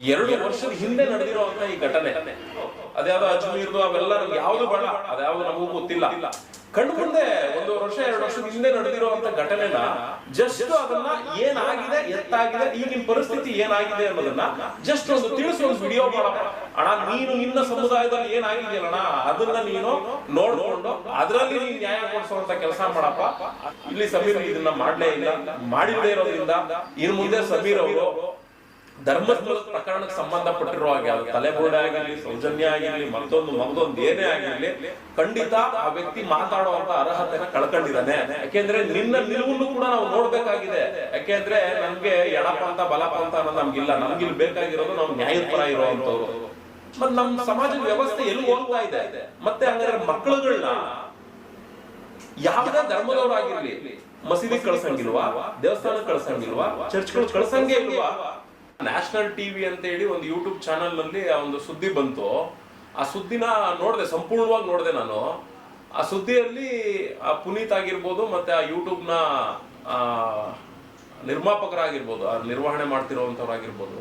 ಎರಡು ವರ್ಷದ ಹಿಂದೆ ನಡೆದಿರುವಂತ ಈ ಘಟನೆ ಅದ್ಯಾವ್ದು ಅಜ್ಮೀರ್ದು ಅವೆಲ್ಲ ಯಾವ್ದು ಬೇಡ ಅದ್ಯಾವ್ದು ನಮಗೂ ಗೊತ್ತಿಲ್ಲ. ಕಣ್ಣು ಮುಂದೆ ಒಂದು ವರ್ಷ, ಎರಡು ವರ್ಷದ ಹಿಂದೆ ನಡೆದಿರುವಂತ ಘಟನೆನ ಜಸ್ಟ್ ಅದನ್ನ ಏನಾಗಿದೆ, ಎತ್ತಾಗಿದೆ, ಈಗಿನ ಪರಿಸ್ಥಿತಿ ಏನಾಗಿದೆ ಅನ್ನೋದನ್ನ ಜಸ್ಟ್ ಒಂದು ತಿಳಿಸಿ ಒಂದು ವಿಡಿಯೋ ಮಾಡಪ್ಪ. ಅಣ್ಣ, ನೀನು ನಿನ್ನ ಸಮುದಾಯದಲ್ಲಿ ಏನಾಗಿದೆಯಲ್ಲ ಅದನ್ನ ನೀನು ನೋಡ್ಕೊಂಡು ಅದರಲ್ಲಿ ನೀನು ನ್ಯಾಯ ಕೊಡಿಸುವಂತ ಕೆಲಸ ಮಾಡಪ್ಪ. ಇಲ್ಲಿ ಸಮೀರ್ ಇದನ್ನ ಮಾಡ್ಲೇ ಇಲ್ಲ ಮಾಡಿಲ್ಲದೆ ಇರೋದ್ರಿಂದ ಇನ್ ಮುಂದೆ ಸಮೀರ್ ಅವರು ಧರ್ಮಸ್ಥಳದ ಪ್ರಕರಣಕ್ಕೆ ಸಂಬಂಧಪಟ್ಟಿರೋ ಹಾಗೆ, ಅದು ತಲೆಬೋಡೆ ಆಗಿರ್ಲಿ, ಸೌಜನ್ಯ ಆಗಿರ್ಲಿ, ಮತ್ತೊಂದು ಮಗದೊಂದು ಏನೇ ಆಗಿರ್ಲಿ, ಖಂಡಿತ ಆ ವ್ಯಕ್ತಿ ಮಾತಾಡುವಂತ ಅರ್ಹತೆನ ಕಳ್ಕೊಂಡಿದ್ದಾನೆ. ಯಾಕೆಂದ್ರೆ ನಿನ್ನ ನಿಲುವನ್ನು ಕೂಡ ನಾವು ನೋಡ್ಬೇಕಾಗಿದೆ. ಯಾಕೆಂದ್ರೆ ನಮ್ಗೆ ಎಡಪಂಥ ಬಲಪಂಥ ಅನ್ನೋದು ನಮ್ಗಿಲ್ಲ. ನಮ್ಗಿಲ್ ಬೇಕಾಗಿರೋದು ನಾವು ನ್ಯಾಯಪರ ಇರುವಂತವ್ರು ಮತ್ ನಮ್ ಸಮಾಜದ ವ್ಯವಸ್ಥೆ ಎಲ್ಲಿ ಹೋಗ್ತಾ ಇದೆ? ಮತ್ತೆ ಹಂಗಾದ್ರೆ ಮಕ್ಕಳುಗಳನ್ನ ಯಾವುದೇ ಧರ್ಮದವರಾಗಿರ್ಲಿ ಮಸೀದಿ ಕಳ್ಸಂಗಿಲ್ವಾ, ದೇವಸ್ಥಾನ ಕಳ್ಸಂಗಿಲ್ವಾ, ಚರ್ಚ್ಗಳು ಕಳ್ಸಂಗೇ ಇಲ್ವಾ ನ್ಯಾಷನಲ್ ಟಿವಿ ಅಂತ ಹೇಳಿ ಒಂದು ಯೂಟ್ಯೂಬ್ ಚಾನಲ್ನಲ್ಲಿ ಆ ಒಂದು ಸುದ್ದಿ ಬಂತು. ಆ ಸುದ್ದಿನ ನೋಡಿದೆ ಸಂಪೂರ್ಣವಾಗಿ ನೋಡಿದೆ ನಾನು. ಆ ಸುದ್ದಿಯಲ್ಲಿ ಆ ಪುನೀತ್ ಆಗಿರ್ಬೋದು ಮತ್ತೆ ಆ ಯೂಟ್ಯೂಬ್ನ ಆ, ನಿರ್ಮಾಪಕರಾಗಿರ್ಬೋದು ಆ ನಿರ್ವಹಣೆ ಮಾಡ್ತಿರೋವಂಥವ್ರಾಗಿರ್ಬೋದು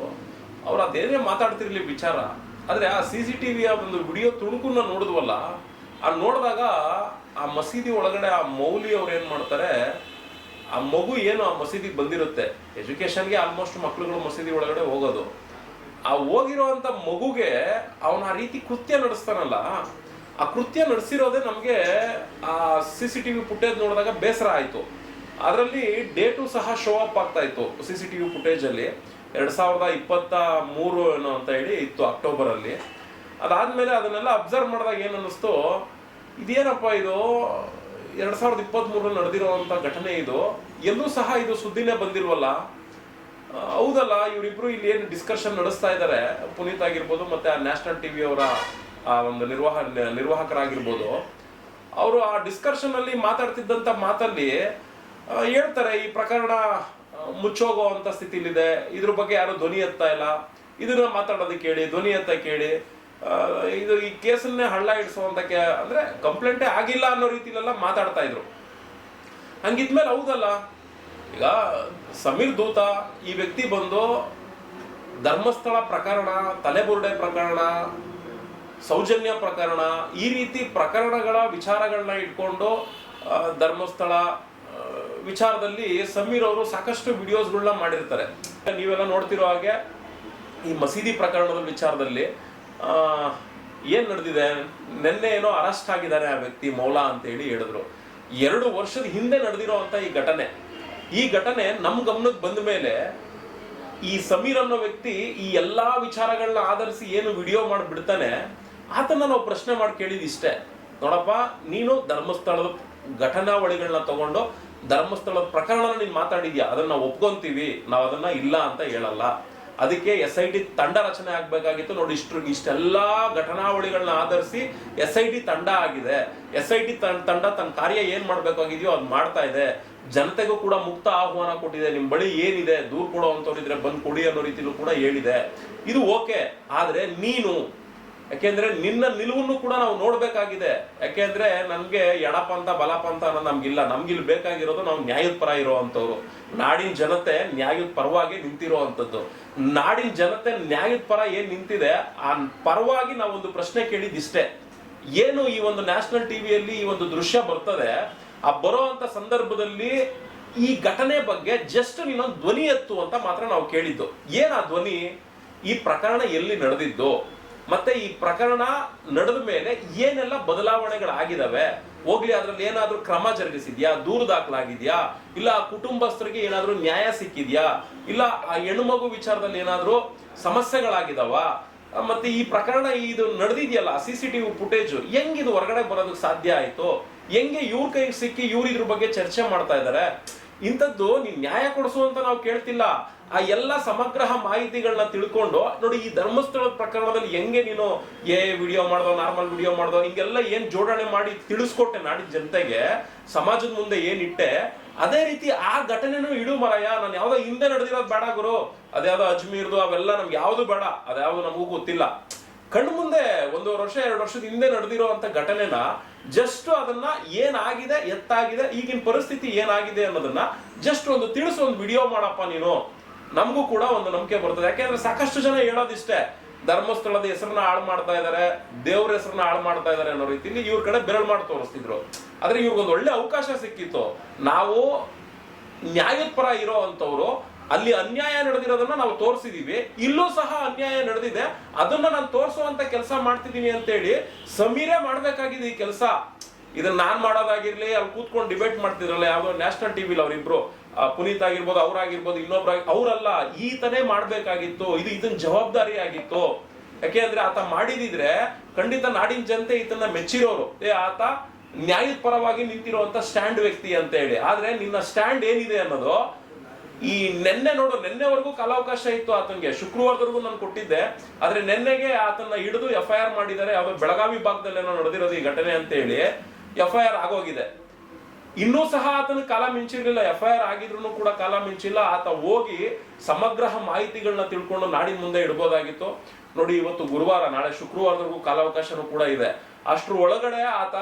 ಅವ್ರು ಅದೇನೇ ಮಾತಾಡ್ತಿರ್ಲಿ ವಿಚಾರ. ಆದ್ರೆ ಆ ಸಿ ಸಿ ಟಿವಿಯ ಒಂದು ವಿಡಿಯೋ ತುಣುಕನ್ನ ನೋಡಿದ್ವಲ್ಲ ಆ ನೋಡಿದಾಗ ಆ ಮಸೀದಿ ಒಳಗಡೆ ಆ ಮೌಲಿ ಅವ್ರು ಏನು ಮಾಡ್ತಾರೆ ಆ ಮಗು ಏನು ಆ ಮಸೀದಿಗೆ ಬಂದಿರುತ್ತೆ? ಎಜುಕೇಶನ್ಗೆ ಆಲ್ಮೋಸ್ಟ್ ಮಕ್ಳುಗಳು ಮಸೀದಿ ಒಳಗಡೆ ಹೋಗೋದು. ಆ ಹೋಗಿರುವಂತ ಮಗುಗೆ ಅವನ ಆ ರೀತಿ ಕೃತ್ಯ ನಡೆಸ್ತಾನಲ್ಲ, ಆ ಕೃತ್ಯ ನಡೆಸಿರೋದೇ ನಮಗೆ ಆ ಸಿ ಸಿ ಟಿವಿ ಫುಟೇಜ್ ನೋಡಿದಾಗ ಬೇಸರ ಆಯಿತು. ಅದರಲ್ಲಿ ಡೇಟು ಸಹ ಶೋ ಅಪ್ ಆಗ್ತಾ ಇತ್ತು ಸಿ ಸಿ ಟಿ ವಿ ಅಲ್ಲಿ. ಎರಡು ಸಾವಿರದ ಇಪ್ಪತ್ತ ಮೂರು ಏನೋ ಅಂತ ಹೇಳಿ ಇತ್ತು ಅಕ್ಟೋಬರ್ ಅಲ್ಲಿ. ಅದಾದ್ಮೇಲೆ ಅದನ್ನೆಲ್ಲ ಅಬ್ಸರ್ವ್ ಮಾಡಿದಾಗ ಏನು ಅನ್ನಿಸ್ತು? ಇದೇನಪ್ಪ ಇದು? ಎರಡ್ ಸಾವಿರದ ಇಪ್ಪತ್ತ್ ಮೂರಲ್ಲಿ ನಡೆದಿರುವಂತ ಘಟನೆ ಇದು. ಎಲ್ಲೂ ಸಹ ಇದು ಸುದ್ದಿನೇ ಬಂದಿರುವಲ್ಲ ಹೌದಲ್ಲ, ಇವರಿಬ್ರು ಇಲ್ಲಿ ಏನು ಡಿಸ್ಕಷನ್ ನಡೆಸ್ತಾ ಇದ್ದಾರೆ ಪುನೀತ್ ಆಗಿರ್ಬೋದು ಮತ್ತೆ ಆ ನ್ಯಾಷನಲ್ ಟಿವಿ ಅವರ, ಆ, ಒಂದು ನಿರ್ವಾಹ, ನಿರ್ವಾಹಕರಾಗಿರ್ಬೋದು. ಅವರು ಆ ಡಿಸ್ಕಷನ್ ಅಲ್ಲಿ ಮಾತಾಡ್ತಿದ್ದಂತ ಮಾತಲ್ಲಿ ಹೇಳ್ತಾರೆ, ಈ ಪ್ರಕರಣ ಮುಚ್ಚೋಗೋ ಮುಚ್ಚೋಗುವಂತ ಸ್ಥಿತಿಲಿದೆ. ಇದ್ರ ಬಗ್ಗೆ ಯಾರು ಧ್ವನಿ ಎತ್ತಾ ಇಲ್ಲ. ಇದನ್ನ ಮಾತಾಡೋದಕ್ಕೆ ಹೇಳಿ, ಧ್ವನಿ ಎತ್ತ ಕೇಳಿ. ಇದು ಈ ಕೇಸನ್ನೇ ಹಳ್ಳ ಇಡಿಸುವಂತ ಅಂದರೆ ಕಂಪ್ಲೇಂಟೇ ಆಗಿಲ್ಲ ಅನ್ನೋ ರೀತಿಲೆಲ್ಲ ಮಾತಾಡ್ತಾ ಇದ್ರು. ಹಂಗಿದ್ಮೇಲೆ ಹೌದಲ್ಲ? ಈಗ ಸಮೀರ್ ದೂತ ಈ ವ್ಯಕ್ತಿ ಬಂದು ಧರ್ಮಸ್ಥಳ ಪ್ರಕರಣ, ತಲೆಬುರುಡೆ ಪ್ರಕರಣ, ಸೌಜನ್ಯ ಪ್ರಕರಣ, ಈ ರೀತಿ ಪ್ರಕರಣಗಳ ವಿಚಾರಗಳನ್ನ ಇಟ್ಕೊಂಡು ಧರ್ಮಸ್ಥಳ ವಿಚಾರದಲ್ಲಿ ಸಮೀರ್ ಅವರು ಸಾಕಷ್ಟು ವಿಡಿಯೋಸ್ಗಳನ್ನ ಮಾಡಿರ್ತಾರೆ. ನೀವೆಲ್ಲ ನೋಡ್ತಿರೋ ಹಾಗೆ ಈ ಮಸೀದಿ ಪ್ರಕರಣದ ವಿಚಾರದಲ್ಲಿ ಏನ್ ನಡೆದಿದೆ? ನಿನ್ನೆ ಏನೋ ಅರೆಸ್ಟ್ ಆಗಿದ್ದಾರೆ ಆ ವ್ಯಕ್ತಿ ಮೌಲಾ ಅಂತ ಹೇಳಿ ಹೇಳಿದ್ರು. ಎರಡು ವರ್ಷದ ಹಿಂದೆ ನಡೆದಿರೋ ಅಂತ ಈ ಘಟನೆ. ಈ ಘಟನೆ ನಮ್ ಗಮನಕ್ಕೆ ಬಂದ ಮೇಲೆ ಈ ಸಮೀರ್ ಅನ್ನೋ ವ್ಯಕ್ತಿ ಈ ಎಲ್ಲಾ ವಿಚಾರಗಳನ್ನ ಆಧರಿಸಿ ಏನು ವಿಡಿಯೋ ಮಾಡಿಬಿಡ್ತಾನೆ ಆತನ ನಾವು ಪ್ರಶ್ನೆ ಮಾಡಿ ಕೇಳಿದ್ ಇಷ್ಟೇ. ನೋಡಪ್ಪ, ನೀನು ಧರ್ಮಸ್ಥಳದ ಘಟನಾವಳಿಗಳನ್ನ ತಗೊಂಡು ಧರ್ಮಸ್ಥಳದ ಪ್ರಕರಣ ನೀನ್ ಮಾತಾಡಿದ್ಯಾ? ಅದನ್ನ ಒಪ್ಕೊಂತೀವಿ, ನಾವು ಅದನ್ನ ಇಲ್ಲ ಅಂತ ಹೇಳಲ್ಲ. ಅದಕ್ಕೆ ಎಸ್ ಐ ಟಿ ತಂಡ ರಚನೆ ಆಗಬೇಕಾಗಿತ್ತು. ನೋಡಿ, ಇಷ್ಟು ಇಷ್ಟೆಲ್ಲ ಘಟನಾವಳಿಗಳನ್ನ ಆಧರಿಸಿ ಎಸ್ ಐ ಟಿ ತಂಡ ಆಗಿದೆ. ಎಸ್ ಐ ಟಿ ತಂಡ ತನ್ನ ಕಾರ್ಯ ಏನು ಮಾಡಬೇಕಾಗಿದೆಯೋ ಅದು ಮಾಡ್ತಾ ಇದೆ. ಜನತೆಗೂ ಕೂಡ ಮುಕ್ತ ಆಹ್ವಾನ ಕೊಟ್ಟಿದೆ. ನಿಮ್ಮ ಬಳಿ ಏನಿದೆ, ದೂರ್ ಕೊಡೋ ಇದ್ರೆ ಬಂದು ಕೊಡಿ ಅನ್ನೋ ರೀತಿಲೂ ಕೂಡ ಹೇಳಿದೆ. ಇದು ಓಕೆ. ಆದರೆ ನೀನು ಯಾಕೆಂದ್ರೆ ನಿನ್ನ ನಿಲುವನ್ನು ಕೂಡ ನಾವು ನೋಡ್ಬೇಕಾಗಿದೆ. ಯಾಕೆಂದ್ರೆ ನಮ್ಗೆ ಎಡಪಂಥ, ಬಲಪಂಥ ಅನ್ನೋದು ನಮ್ಗಿಲ್ಲ. ನಮ್ಗಿಲ್ಲಿ ಬೇಕಾಗಿರೋದು ನಾವು ನ್ಯಾಯದ ಪರ ಇರುವಂತವ್ರು ನಾಡಿನ ಜನತೆ ನ್ಯಾಯದ ಪರವಾಗಿ ನಿಂತಿರುವಂತದ್ದು ನಾಡಿನ ಜನತೆ ನ್ಯಾಯದ ಪರ ಏನ್ ನಿಂತಿದೆ, ಆ ಪರವಾಗಿ ನಾವು ಒಂದು ಪ್ರಶ್ನೆ ಕೇಳಿದಿಷ್ಟೇ ಏನು ಈ ಒಂದು ನ್ಯಾಷನಲ್ ಟಿವಿಯಲ್ಲಿ ಈ ಒಂದು ದೃಶ್ಯ ಬರ್ತದೆ? ಆ ಬರುವಂತ ಸಂದರ್ಭದಲ್ಲಿ ಈ ಘಟನೆ ಬಗ್ಗೆ ಜಸ್ಟ್ ನೀನೊಂದು ಧ್ವನಿ ಎತ್ತು ಅಂತ ಮಾತ್ರ ನಾವು ಕೇಳಿದ್ದು. ಏನ್ ಆ ಧ್ವನಿ? ಈ ಪ್ರಕರಣ ಎಲ್ಲಿ ನಡೆದಿದ್ದು? ಮತ್ತೆ ಈ ಪ್ರಕರಣ ನಡೆದ ಮೇಲೆ ಏನೆಲ್ಲ ಬದಲಾವಣೆಗಳಾಗಿದ್ದಾವೆ ಹೋಗ್ಲಿ, ಅದ್ರಲ್ಲಿ ಏನಾದ್ರೂ ಕ್ರಮ ಜರುಗಿಸಿದ್ಯಾ? ದೂರು ದಾಖಲಾಗಿದ್ಯಾ? ಇಲ್ಲ ಕುಟುಂಬಸ್ಥರಿಗೆ ಏನಾದರೂ ನ್ಯಾಯ ಸಿಕ್ಕಿದ್ಯಾ? ಇಲ್ಲ ಆ ಹೆಣ್ಮಗು ವಿಚಾರದಲ್ಲಿ ಏನಾದರೂ ಸಮಸ್ಯೆಗಳಾಗಿದಾವ? ಮತ್ತೆ ಈ ಪ್ರಕರಣ ಇದು ನಡೆದಿದೆಯಲ್ಲ ಸಿ ಸಿ ಟಿವಿ ಫುಟೇಜ್, ಹೆಂಗಿದು ಹೊರಗಡೆ ಬರೋದಕ್ಕೆ ಸಾಧ್ಯ ಆಯ್ತು? ಹೆಂಗೆ ಇವ್ರ ಕೈಗೆ ಸಿಕ್ಕಿ ಇವ್ರು ಇದ್ರ ಬಗ್ಗೆ ಚರ್ಚೆ ಮಾಡ್ತಾ ಇದ್ದಾರೆ ಇಂಥದ್ದು ನೀನ್ ನ್ಯಾಯ ಕೊಡಿಸು ಅಂತ ನಾವು ಕೇಳ್ತಿಲ್ಲ. ಆ ಎಲ್ಲ ಸಮಗ್ರ ಮಾಹಿತಿಗಳನ್ನ ತಿಳ್ಕೊಂಡು, ನೋಡಿ ಈ ಧರ್ಮಸ್ಥಳದ ಪ್ರಕರಣದಲ್ಲಿ ಹೆಂಗೆ ನೀನು, ಏ ವಿಡಿಯೋ ಮಾಡ್ದೋ ನಾರ್ಮಲ್ ವಿಡಿಯೋ ಮಾಡ್ದೋ, ಹಿಂಗೆಲ್ಲ ಏನ್ ಜೋಡಣೆ ಮಾಡಿ ತಿಳಿಸ್ಕೊಟ್ಟೆ ನಾಡಿನ ಜನತೆಗೆ, ಸಮಾಜದ ಮುಂದೆ ಏನಿಟ್ಟೆ ಅದೇ ರೀತಿ ಆ ಘಟನೆನೂ ಇಡು ಮರಯ್ಯ, ನಾನು ಯಾವ್ದೋ ಹಿಂದೆ ನಡೆದಿರೋದು ಬೇಡ ಗುರು. ಅದ್ಯಾವ್ದೋ ಅಜ್ಮೀರ್ದು, ಅವೆಲ್ಲ ನಮ್ಗೆ ಯಾವ್ದು ಬೇಡ, ಅದ್ಯಾವ್ದು ನಮಗೂ ಗೊತ್ತಿಲ್ಲ. ಕಣ್ಣು ಮುಂದೆ ಒಂದು ವರ್ಷ, ಎರಡು ವರ್ಷದ ಹಿಂದೆ ನಡೆದಿರುವಂತ ಘಟನೆನ ಜಸ್ಟ್ ಅದನ್ನ ಏನಾಗಿದೆ, ಎತ್ತಾಗಿದೆ, ಈಗಿನ ಪರಿಸ್ಥಿತಿ ಏನಾಗಿದೆ ಅನ್ನೋದನ್ನ ಜಸ್ಟ್ ಒಂದು ತಿಳಿಸು, ಒಂದು ವಿಡಿಯೋ ಮಾಡಪ್ಪ ನೀನು. ನಮಗೂ ಕೂಡ ಒಂದು ನಂಬಿಕೆ ಬರ್ತದೆ. ಯಾಕೆಂದ್ರೆ ಸಾಕಷ್ಟು ಜನ ಹೇಳೋದಿಷ್ಟೇ, ಧರ್ಮಸ್ಥಳದ ಹೆಸರನ್ನ ಹಾಳು ಮಾಡ್ತಾ ಇದ್ದಾರೆ ದೇವ್ರ ಹೆಸರನ್ನ ಹಾಳು ಮಾಡ್ತಾ ಇದ್ದಾರೆ ಅನ್ನೋ ರೀತಿಯಲ್ಲಿ ಇವ್ರ ಕಡೆ ಬೆರಳು ಮಾಡಿ ತೋರಿಸ್ತಿದ್ರು. ಆದ್ರೆ ಇವ್ರಿಗೊಂದು ಒಳ್ಳೆ ಅವಕಾಶ ಸಿಕ್ಕಿತ್ತು. ನಾವು ನ್ಯಾಯಪರ ಇರೋ ಅಂತವ್ರು ಅಲ್ಲಿ ಅನ್ಯಾಯ ನಡೆದಿರೋದನ್ನ ನಾವು ತೋರಿಸಿದೀವಿ. ಇಲ್ಲೂ ಸಹ ಅನ್ಯಾಯ ನಡೆದಿದೆ. ಅದನ್ನ ನಾನು ತೋರಿಸುವಂತ ಕೆಲಸ ಮಾಡ್ತಿದೀನಿ ಅಂತೇಳಿ ಸಮೀರೇ ಮಾಡ್ಬೇಕಾಗಿದೆ ಈ ಕೆಲಸ. ಇದನ್ನ ನಾನ್ ಮಾಡೋದಾಗಿರ್ಲಿ, ಅಲ್ಲಿ ಕೂತ್ಕೊಂಡು ಡಿಬೇಟ್ ಮಾಡ್ತಿದ್ರಲ್ಲ ಯಾವ ನ್ಯಾಷನಲ್ ಟಿವಿಲಿ ಅವ್ರಿಬ್ರು ಪುನೀತ್ ಆಗಿರ್ಬೋದು ಅವ್ರಾಗಿರ್ಬೋದು ಇನ್ನೊಬ್ರಾಗಿ ಅವರಲ್ಲ ಈತನೇ ಮಾಡ್ಬೇಕಾಗಿತ್ತು. ಇದು ಇದನ್ ಜವಾಬ್ದಾರಿ ಆಗಿತ್ತು. ಯಾಕೆ ಅಂದ್ರೆ ಆತ ಮಾಡಿದಿದ್ರೆ ಖಂಡಿತ ನಾಡಿನ ಜನತೆ ಈತನ ಮೆಚ್ಚಿರೋರು. ಏ, ಆತ ನ್ಯಾಯದ ಪರವಾಗಿ ನಿಂತಿರುವಂತ ಸ್ಟ್ಯಾಂಡ್ ವ್ಯಕ್ತಿ ಅಂತ ಹೇಳಿ ಆದ್ರೆ ನಿನ್ನ ಸ್ಟ್ಯಾಂಡ್ ಏನಿದೆ ಅನ್ನೋದು ಈ ನೆನ್ನೆ ನೋಡು, ನಿನ್ನೆವರೆಗೂ ಕಾಲಾವಕಾಶ ಇತ್ತು ಆತನಿಗೆ. ಶುಕ್ರವಾರದವರೆಗೂ ನಾನು ಕೊಟ್ಟಿದ್ದೆ. ಆದ್ರೆ ನೆನ್ನೆಗೆ ಆತನ ಹಿಡಿದು ಎಫ್ ಐ ಆರ್ ಮಾಡಿದ್ದಾರೆ. ಯಾವ್ದೋ ಬೆಳಗಾವಿ ಭಾಗದಲ್ಲೇನೋ ನಡೆದಿರೋದು ಈ ಘಟನೆ ಅಂತ ಹೇಳಿ ಎಫ್ ಐ ಆರ್ ಆಗೋಗಿದೆ. ಇನ್ನೂ ಸಹ ಆತನ ಕಾಲ ಮಿಂಚಿರಲಿಲ್ಲ. ಎಫ್ ಐ ಆರ್ ಆಗಿದ್ರು ಕೂಡ ಕಾಲ ಮಿಂಚಿಲ್ಲ. ಆತ ಹೋಗಿ ಸಮಗ್ರ ಮಾಹಿತಿಗಳನ್ನ ತಿಳ್ಕೊಂಡು ನಾಡಿನ ಮುಂದೆ ಇಡ್ಬೋದಾಗಿತ್ತು. ನೋಡಿ, ಇವತ್ತು ಗುರುವಾರ, ನಾಳೆ ಶುಕ್ರವಾರದವರೆಗೂ ಕಾಲಾವಕಾಶನೂ ಕೂಡ ಇದೆ. ಅಷ್ಟ್ರ ಒಳಗಡೆ ಆತ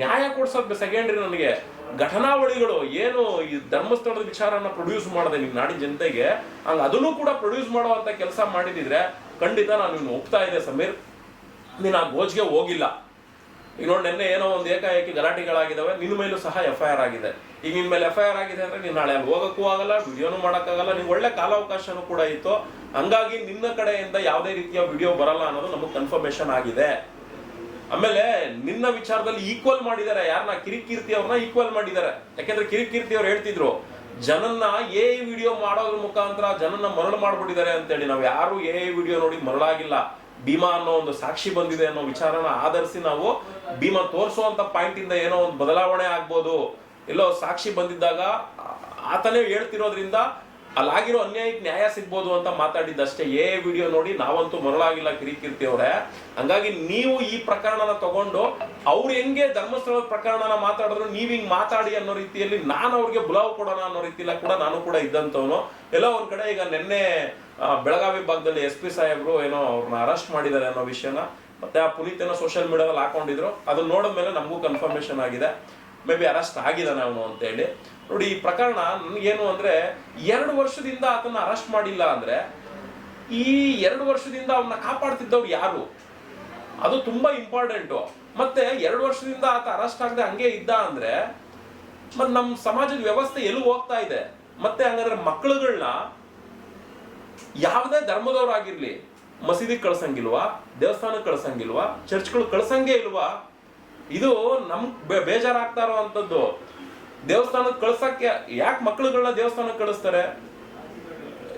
ನ್ಯಾಯ ಕೊಡ್ಸೋದ್ ಸೆಕೆಂಡ್ರಿ ನನಗೆ. ಘಟನಾವಳಿಗಳು ಏನು ಈ ಧರ್ಮಸ್ಥಳದ ವಿಚಾರನ ಪ್ರೊಡ್ಯೂಸ್ ಮಾಡಿದೆ ನಿಮ್ಮ ನಾಡಿನ ಜನತೆಗೆ, ಹಂಗ ಅದನ್ನು ಕೂಡ ಪ್ರೊಡ್ಯೂಸ್ ಮಾಡುವಂತ ಕೆಲಸ ಮಾಡಿದಿದ್ರೆ ಖಂಡಿತ ನಾನು ಇನ್ನು ಒಪ್ತಾ ಇದೆ ಸಮೀರ್. ನೀನು ಆ ಗೋಜ್ಗೆ ಹೋಗಿಲ್ಲ. ಈಗ ನೋಡಿ ನಿನ್ನೆ ಏನೋ ಒಂದು ಏಕಾಏಕಿ ಗಲಾಟೆಗಳಾಗಿದಾವೆ ನಿನ್ನ ಮೇಲೂ ಸಹ ಎಫ್ ಐ ಆರ್ ಆಗಿದೆ. ಈಗ ನಿನ್ ಮೇಲೆ ಎಫ್ ಐ ಆರ್ ಆಗಿದೆ ಅಂದ್ರೆ ನೀನು ನಾಳೆ ಅಲ್ಲಿ ಹೋಗಕ್ಕೂ ಆಗಲ್ಲ, ವಿಡಿಯೋನು ಮಾಡೋಕ್ಕಾಗಲ್ಲ, ನಿಂಗೆ ಒಳ್ಳೆ ಕಾಲಾವಕಾಶನೂ ಕೂಡ ಇತ್ತು. ಹಂಗಾಗಿ ನಿನ್ನ ಕಡೆಯಿಂದ ಯಾವುದೇ ರೀತಿಯ ವಿಡಿಯೋ ಬರಲ್ಲ ಅನ್ನೋದು ನಮಗೆ ಕನ್ಫರ್ಮೇಶನ್ ಆಗಿದೆ. ಆಮೇಲೆ ನಿನ್ನ ವಿಚಾರದಲ್ಲಿ ಈಕ್ವಲ್ ಮಾಡಿದ್ದಾರೆ ಯಾರನ್ನ ಕಿರಿಕೀರ್ತಿ ಅವ್ರನ್ನ ಈಕ್ವಲ್ ಮಾಡಿದ್ದಾರೆ ಯಾಕೆಂದ್ರೆ ಕಿರಿಕೀರ್ತಿ ಅವ್ರು ಹೇಳ್ತಿದ್ರು, ಜನನ್ನ ಎ ವಿಡಿಯೋ ಮಾಡೋದ್ರ ಮುಖಾಂತರ ಜನನ್ನ ಮರಳು ಮಾಡ್ಬಿಟ್ಟಿದ್ದಾರೆ ಅಂತೇಳಿ. ನಾವು ಯಾರು ಎ ವಿಡಿಯೋ ನೋಡಿ ಮರಳಾಗಿಲ್ಲ. ಭೀಮಾ ಅನ್ನೋ ಒಂದು ಸಾಕ್ಷಿ ಬಂದಿದೆ ಅನ್ನೋ ವಿಚಾರನ ಆಧರಿಸಿ ನಾವು ಭೀಮಾ ತೋರಿಸುವಂತ ಪಾಯಿಂಟ್ ಇಂದ ಏನೋ ಒಂದು ಬದಲಾವಣೆ ಆಗ್ಬೋದು. ಎಲ್ಲೋ ಸಾಕ್ಷಿ ಬಂದಿದ್ದಾಗ ಆತನೇ ಹೇಳ್ತಿರೋದ್ರಿಂದ ಅಲ್ಲಾಗಿರೋ ಅನ್ಯಾಯಕ್ಕೆ ನ್ಯಾಯ ಸಿಗ್ಬೋದು ಅಂತ ಮಾತಾಡಿದ್ದಷ್ಟೇ, ಏ ವಿಡಿಯೋ ನೋಡಿ ನಾವಂತೂ ಮರಳಾಗಿಲ್ಲ ಕಿರಿಕಿರ್ತಿ ಅವ್ರೆ. ಹಂಗಾಗಿ ನೀವು ಈ ಪ್ರಕರಣನ ತಗೊಂಡು ಅವ್ರು ಹೆಂಗೆ ಧರ್ಮಸ್ಥಳ ಪ್ರಕರಣನ ಮಾತಾಡಿದ್ರು, ನೀವ್ ಹಿಂಗ್ ಮಾತಾಡಿ ಅನ್ನೋ ರೀತಿಯಲ್ಲಿ ನಾನು ಅವ್ರಿಗೆ ಬುಲಾವ್ ಕೊಡೋಣ ಅನ್ನೋ ರೀತಿಯಲ್ಲಿ ಕೂಡ ನಾನು ಕೂಡ ಇದ್ದಂಥವನು. ಎಲ್ಲ ಒಂದ್ ಕಡೆ ಈಗ ನಿನ್ನೆ ಬೆಳಗಾವಿ ಭಾಗದಲ್ಲಿ ಎಸ್ ಪಿ ಸಾಹೇಬ್ರು ಏನೋ ಅವ್ರನ್ನ ಅರೆಸ್ಟ್ ಮಾಡಿದ್ದಾರೆ ಅನ್ನೋ ವಿಷಯನ. ಮತ್ತೆ ಆ ಪುನೀತ್ ಏನೋ ಸೋಷಿಯಲ್ ಮೀಡಿಯಾದಲ್ಲಿ ಹಾಕೊಂಡಿದ್ರು. ಅದನ್ನ ನೋಡಿದ್ಮೇಲೆ ನಮಗೂ ಕನ್ಫರ್ಮೇಶನ್ ಆಗಿದೆ. ಮೇ ಬಿ ಅರೆಸ್ಟ್ ಆಗಿದ್ದಾನೆ ಅವನು ಅಂತ ಹೇಳಿ ನೋಡಿ, ಈ ಪ್ರಕರಣ ನನಗೇನು ಅಂದ್ರೆ, ಎರಡು ವರ್ಷದಿಂದ ಆತನ ಅರೆಸ್ಟ್ ಮಾಡಿಲ್ಲ ಅಂದ್ರೆ, ಈ ಎರಡು ವರ್ಷದಿಂದ ಅವನ್ನ ಕಾಪಾಡ್ತಿದ್ದವ್ರು ಯಾರು? ಅದು ತುಂಬಾ ಇಂಪಾರ್ಟೆಂಟು ಮತ್ತೆ ಎರಡು ವರ್ಷದಿಂದ ಆತ ಅರೆಸ್ಟ್ ಆಗದೆ ಹಂಗೆ ಇದ್ದ ಅಂದ್ರೆ, ಮತ್ ನಮ್ಮ ಸಮಾಜದ ವ್ಯವಸ್ಥೆ ಎಲ್ಲೂ ಹೋಗ್ತಾ ಇದೆ. ಮತ್ತೆ ಹಂಗಾದ್ರೆ ಮಕ್ಕಳುಗಳನ್ನ ಯಾವುದೇ ಧರ್ಮದವರಾಗಿರ್ಲಿ ಮಸೀದಿಗೆ ಕಳ್ಸಂಗಿಲ್ವಾ ದೇವಸ್ಥಾನಕ್ಕೆ ಕಳ್ಸಂಗಿಲ್ವಾ ಚರ್ಚ್ಗಳು ಕಳ್ಸಂಗೆ ಇಲ್ವಾ ಇದು ನಮ್ ಬೇಜಾರಾಗ್ತಾ ಇರೋವಂಥದ್ದು ದೇವಸ್ಥಾನಕ್ಕೆ ಕಳ್ಸಕ್ಕೆ ಯಾಕೆ ಮಕ್ಕಳುಗಳನ್ನ ದೇವಸ್ಥಾನಕ್ಕೆ ಕಳಿಸ್ತಾರೆ?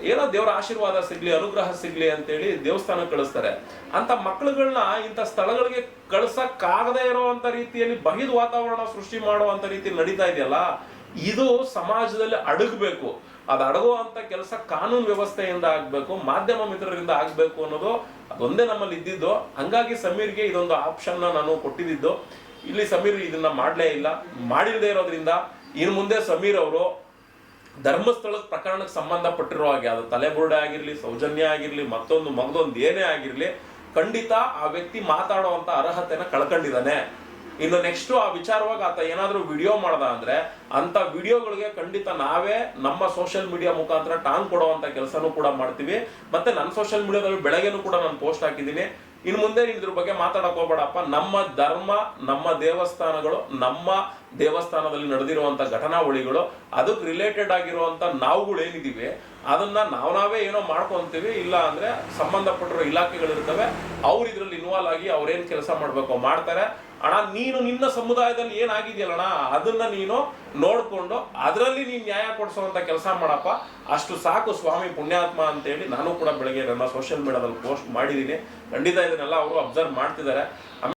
ಏನೋ ದೇವರ ಆಶೀರ್ವಾದ ಸಿಗ್ಲಿ, ಅನುಗ್ರಹ ಸಿಗ್ಲಿ ಅಂತೇಳಿ ದೇವಸ್ಥಾನ ಕಳಿಸ್ತಾರೆ. ಅಂತ ಮಕ್ಕಳುಗಳನ್ನ ಇಂಥ ಸ್ಥಳಗಳಿಗೆ ಕಳ್ಸಕ್ಕಾಗದೇ ಇರುವಂತ ರೀತಿಯಲ್ಲಿ ಬಹಿದ್ ವಾತಾವರಣ ಸೃಷ್ಟಿ ಮಾಡುವಂತ ರೀತಿ ನಡೀತಾ ಇದೆಯಲ್ಲ, ಇದು ಸಮಾಜದಲ್ಲಿ ಅಡಗಬೇಕು. ಅದು ಅಡಗುವಂತ ಕೆಲಸ ಕಾನೂನು ವ್ಯವಸ್ಥೆಯಿಂದ ಆಗ್ಬೇಕು, ಮಾಧ್ಯಮ ಮಿತ್ರರಿಂದ ಆಗ್ಬೇಕು ಅನ್ನೋದು ಅದೊಂದೇ ನಮ್ಮಲ್ಲಿ ಇದ್ದಿದ್ದು. ಹಂಗಾಗಿ ಸಮೀರ್ಗೆ ಇದೊಂದು ಆಪ್ಷನ್ ನಾನು ಕೊಟ್ಟಿದ್ದು. ಇಲ್ಲಿ ಸಮೀರ್ ಇದನ್ನ ಮಾಡಲೇ ಇಲ್ಲ. ಮಾಡಿಲ್ಲದೆ ಇರೋದ್ರಿಂದ ಇನ್ನು ಮುಂದೆ ಸಮೀರ್ ಅವರು ಧರ್ಮಸ್ಥಳದ ಪ್ರಕರಣಕ್ಕೆ ಸಂಬಂಧಪಟ್ಟಿರೋ ಹಾಗೆ, ಅದು ತಲೆಬುರುಡೆ ಆಗಿರಲಿ, ಸೌಜನ್ಯ ಆಗಿರಲಿ, ಮತ್ತೊಂದು ಮಗದೊಂದು ಏನೇ ಆಗಿರಲಿ, ಖಂಡಿತ ಆ ವ್ಯಕ್ತಿ ಮಾತಾಡುವಂತ ಅರ್ಹತೆನ ಕಳ್ಕೊಂಡಿದ್ದಾನೆ. ಇನ್ನು ನೆಕ್ಸ್ಟ್ ಆ ವಿಚಾರವಾಗಿ ಆತ ಏನಾದ್ರೂ ವಿಡಿಯೋ ಮಾಡ್ದ ಅಂದ್ರೆ ಅಂತ ವಿಡಿಯೋಗಳಿಗೆ ಖಂಡಿತ ನಾವೇ ನಮ್ಮ ಸೋಷಿಯಲ್ ಮೀಡಿಯಾ ಮುಖಾಂತರ ಟಾಂಗ್ ಕೊಡುವಂತ ಕೆಲಸನೂ ಕೂಡ ಮಾಡ್ತೀವಿ. ಮತ್ತೆ ನನ್ನ ಸೋಷಿಯಲ್ ಮೀಡಿಯಾದಲ್ಲಿ ಬೆಳಗ್ಗೆನೂ ಕೂಡ ನಾನು ಪೋಸ್ಟ್ ಹಾಕಿದ್ದೀನಿ. ಇನ್ನು ಮುಂದೆ ಇದ್ರ ಬಗ್ಗೆ ಮಾತಾಡಕ್ ಹೋಗ್ಬೇಡಪ್ಪ. ನಮ್ಮ ಧರ್ಮ, ನಮ್ಮ ದೇವಸ್ಥಾನಗಳು, ನಮ್ಮ ದೇವಸ್ಥಾನದಲ್ಲಿ ನಡೆದಿರುವಂಥ ಘಟನಾವಳಿಗಳು, ಅದಕ್ಕೆ ರಿಲೇಟೆಡ್ ಆಗಿರುವಂತ ನಾವುಗಳೇನಿದ್ದೀವಿ ಅದನ್ನ ನಾವ್ ನಾವೇ ಏನೋ ಮಾಡ್ಕೊತೀವಿ, ಇಲ್ಲ ಅಂದ್ರೆ ಸಂಬಂಧಪಟ್ಟಿರೋ ಇಲಾಖೆಗಳಿರ್ತವೆ, ಅವ್ರು ಇದ್ರಲ್ಲಿ ಇನ್ವಾಲ್ವ್ ಆಗಿ ಅವ್ರೇನ್ ಕೆಲಸ ಮಾಡ್ಬೇಕು ಮಾಡ್ತಾರೆ. ಅಣ್ಣ, ನೀನು ನಿನ್ನ ಸಮುದಾಯದಲ್ಲಿ ಏನಾಗಿದೆಯಲ್ಲಣ್ಣ, ಅದನ್ನ ನೀನು ನೋಡ್ಕೊಂಡು ಅದರಲ್ಲಿ ನೀನು ನ್ಯಾಯ ಕೊಡಿಸುವಂತ ಕೆಲಸ ಮಾಡಪ್ಪ. ಅಷ್ಟು ಸಾಕು ಸ್ವಾಮಿ ಪುಣ್ಯಾತ್ಮ ಅಂತೇಳಿ ನಾನು ಕೂಡ ಬೆಳಗ್ಗೆ ನನ್ನ ಸೋಷಿಯಲ್ ಮೀಡಿಯಾದಲ್ಲಿ ಪೋಸ್ಟ್ ಮಾಡಿದ್ದೀನಿ ಖಂಡಿತ ಇದನ್ನೆಲ್ಲ ಅವರು ಅಬ್ಸರ್ವ್ ಮಾಡ್ತಿದ್ದಾರೆ.